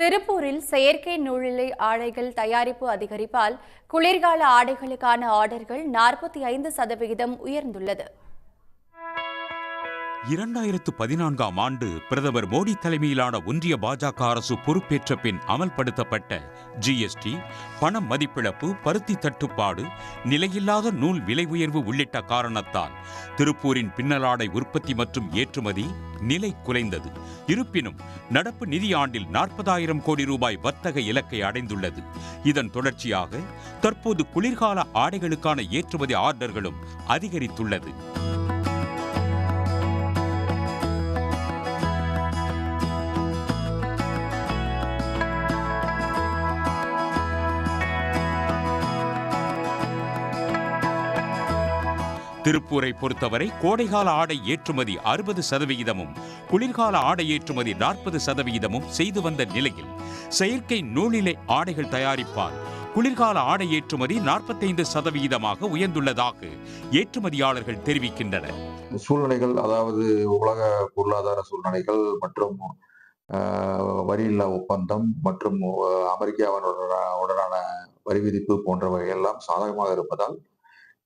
திருப்பூரில் செயற்கை நூலிலை ஆடைகள் தயாரிப்பு அதிகரிப்பால் குளிர்கால ஆடைகளுக்கான ஆர்டர்கள் நாற்பத்தி ஐந்து சதவிகிதம் உயர்ந்துள்ளது. இரண்டாயிரத்து பதினான்காம் ஆண்டு பிரதமர் மோடி தலைமையிலான ஒன்றிய பாஜக அரசு பொறுப்பேற்ற பின் அமல்படுத்தப்பட்ட ஜிஎஸ்டி பண மதிப்பிழப்பு பருத்தி தட்டுப்பாடு நிலையில்லாத நூல் விலை உயர்வு உள்ளிட்ட காரணத்தால் திருப்பூரின் பின்னலாடை உற்பத்தி மற்றும் ஏற்றுமதி நிலை குலைந்தது. இருப்பினும் நடப்பு நிதியாண்டில் நாற்பதாயிரம் கோடி ரூபாய் வர்த்தக இலக்கை அடைந்துள்ளது. இதன் தொடர்ச்சியாக தற்போது குளிர்கால ஆடைகளுக்கான ஏற்றுமதி ஆர்டர்களும் அதிகரித்துள்ளது. திருப்பூரை பொறுத்தவரை கோடைகால ஆடை ஏற்றுமதி அறுபது சதவிகிதமும் குளிர்கால ஆடை ஏற்றுமதி நாற்பது சதவிகிதமும் செய்து வந்த நிலையில் செயற்கை நூலிலை ஆடைகள் தயாரிப்பால் குளிர்கால ஆடை ஏற்றுமதி நாற்பத்தைந்து சதவிகிதமாக உயர்ந்துள்ளதாக ஏற்றுமதியாளர்கள் தெரிவிக்கின்றனர். சூழ்நிலைகள் அதாவது உலக பொருளாதார சூழ்நிலைகள் மற்றும் ஆஹ், வரியில்லா ஒப்பந்தம் மற்றும் அமெரிக்காவுடனான உடனான வரி விதிப்பு போன்றவை எல்லாம் சாதகமாக இருப்பதால்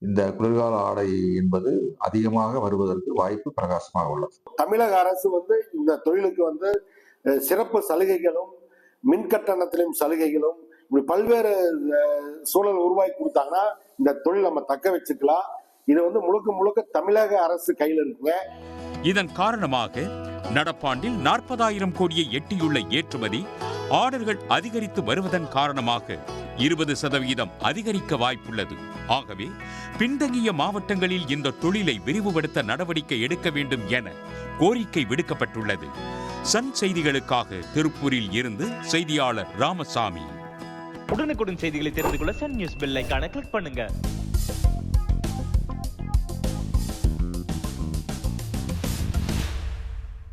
இந்த குளிர்கால ஆடை என்பது அதிகமாக வருவதற்கு வாய்ப்பு பிரகாசமாக உள்ளது. தமிழக அரசு வந்து இந்த தொழிலுக்கு வந்து சிறப்பு சலுகைகளும் மின் கட்டணத்திலும் சலுகைகளும் இப்படி பல்வேறு சூழல் உருவாக்கி கொடுத்தாங்கன்னா இந்த தொழில் நம்ம தக்க வச்சுக்கலாம். இது வந்து முழுக்க முழுக்க தமிழக அரசு கையில் இருக்குங்க. இதன் காரணமாக நடப்பாண்டில் நாற்பதாயிரம் கோடியை எட்டியுள்ள ஏற்றுமதி ஆர்டர்கள் அதிகரித்து வருவதன் காரணமாக இருபது சதவீதம் அதிகரிக்க வாய்ப்புள்ளது. ஆகவே பின்தங்கிய மாவட்டங்களில் இந்த தொழிலை விரிவுபடுத்த நடவடிக்கை எடுக்க வேண்டும் என கோரிக்கை விடுக்கப்பட்டுள்ளது. சன் செய்திகளுக்காக திருப்பூரில் இருந்து செய்தியாளர் ராமசாமி. உடனுக்குடன் செய்திகளை தெரிந்து கொள்ள சன் நியூஸ் பெல் ஐகானை கிளிக் பண்ணுங்க.